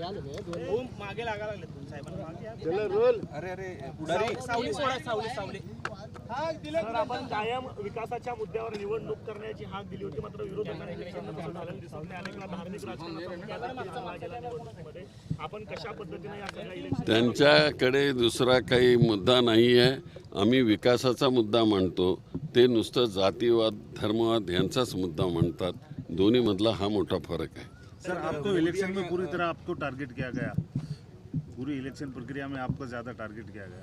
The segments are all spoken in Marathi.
मागे लागा लागले साहेबांना अरे अरे पुढारी. सावली सोडा सावली सावली. तर आपण कायम विकासाच्या मुद्द्यावर निवडणूक करण्याची हाक दिली होती मात्र विरोधकांनी धार्मिक आपण कशा पद्धतीने त्यांच्याकडे दुसरा काही मुद्दा नाही आहे आम्ही विकासाचा मुद्दा मांडतो. ते नुसतं जातीवाद धर्मवाद यांचाच मुद्दा मांडतात. दोन्हीमधला हा मोठा फरक आहे. सर आपको इलेक्शन में पूरी तरह आपको टारगेट किया गया? पूरी इलेक्शन प्रक्रिया में आपको ज्यादा टारगेट किया गया?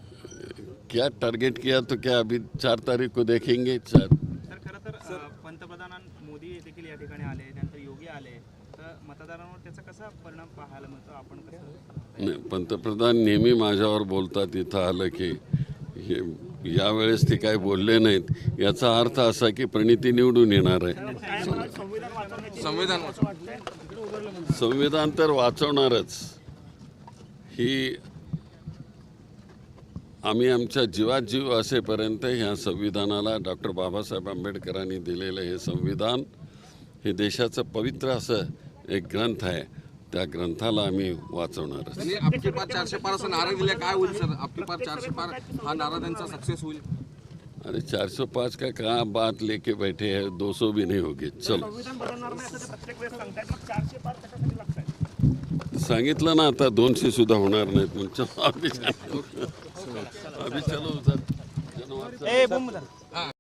क्या टारगेट किया तो क्या अभी चार तारीख को देखेंगे चार। तर खरं तर पंतप्रधान मोदी देखील या ठिकाणी आले त्यानंतर योगी आले. तर मतदारांवर त्याचा कसा परिणाम पाहायला मिळतो? आपण कसं नाही, पंतप्रधान नेहमी माझ्यावर बोलतात इथं आलं की हे यावेळेस ते काय बोलले नाहीत. याचा अर्थ असा की प्रणिती निवडून येणार आहे. संविधान संविधान तर वाचवणारच. ही आम्ही आमच्या जीवात जीव असेपर्यंत ह्या संविधानाला डॉक्टर बाबासाहेब आंबेडकरांनी दिलेलं हे संविधान हे देशाचं पवित्र असं एक ग्रंथ आहे. त्या ग्रंथाला आम्ही आपकी पार चारशे पार असं नारा दिला काय होईल सर? आपकी पार चारशे पार हा नारा त्यांचा सक्सेस होईल. अरे चार सौ पाँच का कहाँ बात लेके बैठे हैं दो सौ भी नहीं होगी. चलो. सांगितलं ना आता दोनशे सुद्धा होणार नाहीत म्हणून. चलो अभी चलो. अभी